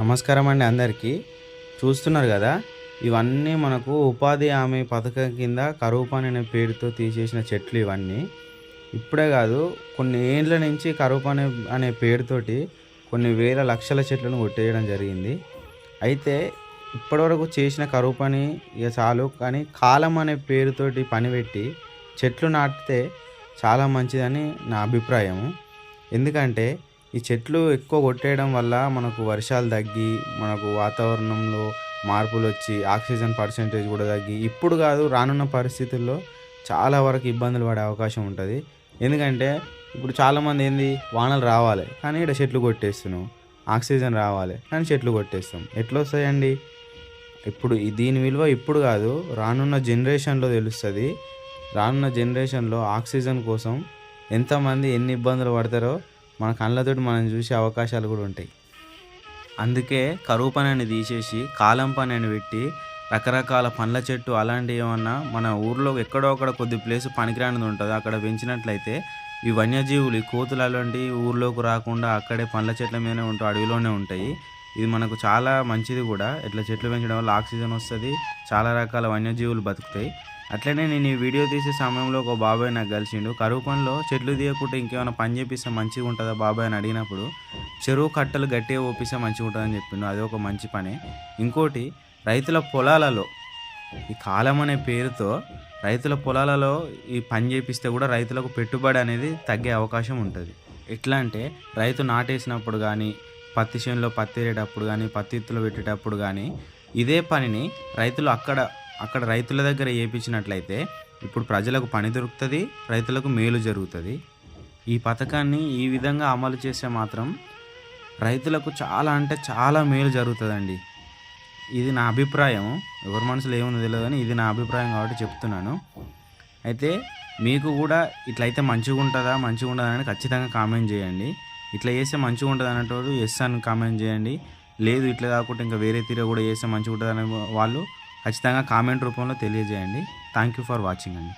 నమస్కారం అండి అందరికీ. చూస్తున్నారు కదా ఇవన్నీ మనకు ఉపాధి హామీ పథకం కింద కరువు పని అనే పేరుతో తీసేసిన చెట్లు ఇవన్నీ. ఇప్పుడే కాదు కొన్ని ఏండ్ల నుంచి కరువు పని అనే పేరుతోటి కొన్ని వేల లక్షల చెట్లను కొట్టేయడం జరిగింది. అయితే ఇప్పటివరకు చేసిన కరువు పని ఇక చాలు కానీ కాలం అనే పేరుతోటి పని పెట్టి చెట్లు నాటితే చాలా మంచిదని నా అభిప్రాయము. ఎందుకంటే ఈ చెట్లు ఎక్కువ కొట్టేయడం వల్ల మనకు వర్షాలు తగ్గి మనకు వాతావరణంలో మార్పులు వచ్చి ఆక్సిజన్ పర్సెంటేజ్ కూడా తగ్గి ఇప్పుడు కాదు రానున్న పరిస్థితుల్లో చాలా వరకు ఇబ్బందులు పడే అవకాశం ఉంటుంది. ఎందుకంటే ఇప్పుడు చాలామంది ఏంది వానలు రావాలి కానీ ఇక్కడ చెట్లు కొట్టేస్తున్నాం ఆక్సిజన్ రావాలి కానీ చెట్లు కొట్టేస్తాం. ఎట్లా వస్తాయండి ఇప్పుడు దీని విలువ ఇప్పుడు కాదు రానున్న జనరేషన్లో తెలుస్తుంది. రానున్న జనరేషన్లో ఆక్సిజన్ కోసం ఎంతమంది ఎన్ని ఇబ్బందులు పడతారో మన కళ్ళతోటి మనం చూసే అవకాశాలు కూడా ఉంటాయి. అందుకే కరువు పని అని తీసేసి కాలం పని అని పెట్టి రకరకాల పండ్ల చెట్టు అలాంటివి ఏమన్నా మన ఊర్లో ఎక్కడో అక్కడ కొద్ది ప్లేస్ పనికిరానిది ఉంటుంది. అక్కడ పెంచినట్లయితే ఈ వన్యజీవులు ఈ కోతులు అలాంటివి ఊర్లోకి రాకుండా అక్కడే పండ్ల చెట్ల మీదనే ఉంటాయి అడవిలోనే ఉంటాయి. ఇది మనకు చాలా మంచిది కూడా. ఇట్లా చెట్లు పెంచడం వల్ల ఆక్సిజన్ వస్తుంది చాలా రకాల వన్యజీవులు బతుకుతాయి. అట్లనే నేను ఈ వీడియో తీసే సమయంలో ఒక బాబాయ్ నాకు కలిసిండు. కరువు పనిలో చెట్లు తీయకుండా ఇంకేమైనా పని చేపిస్తే మంచిగా ఉంటుందా బాబాయ్ అని అడిగినప్పుడు చెరువు కట్టలు గట్టిగా ఓపిస్తే మంచిగా ఉంటుందని చెప్పిండు. అది ఒక మంచి పని. ఇంకోటి రైతుల పొలాలలో ఈ కాలం అనే పేరుతో రైతుల పొలాలలో ఈ పని చేపిస్తే కూడా రైతులకు పెట్టుబడి అనేది తగ్గే అవకాశం ఉంటుంది. ఎట్లా అంటే రైతు నాటేసినప్పుడు కానీ పత్తి చేనులో పత్తి వేరేటప్పుడు కానీ పత్తి ఎత్తులు పెట్టేటప్పుడు కానీ ఇదే పనిని రైతులు అక్కడ అక్కడ రైతుల దగ్గర చేయించినట్లయితే ఇప్పుడు ప్రజలకు పని దొరుకుతుంది రైతులకు మేలు జరుగుతుంది. ఈ పథకాన్ని ఈ విధంగా అమలు చేస్తే మాత్రం రైతులకు చాలా అంటే చాలా మేలు జరుగుతుందండి. ఇది నా అభిప్రాయం. ఎవరి మనసులో ఏముందో తెలియదు కానీ ఇది నా అభిప్రాయం కాబట్టి చెప్తున్నాను. అయితే మీకు కూడా ఇట్లయితే మంచిగా ఉంటుందా మంచిగా ఉండదా అని ఖచ్చితంగా కామెంట్ చేయండి. ఇట్లా చేస్తే మంచిగా ఉంటుంది అనేటోడు ఎస్ అని కామెంట్ చేయండి. లేదు ఇట్లా కాకుండా ఇంకా వేరే తీర కూడా చేస్తే మంచిగా ఉంటుంది అనే వాళ్ళు ఖచ్చితంగా కామెంట్ రూపంలో తెలియజేయండి. థ్యాంక్ యూ ఫర్ వాచింగ్ అండి.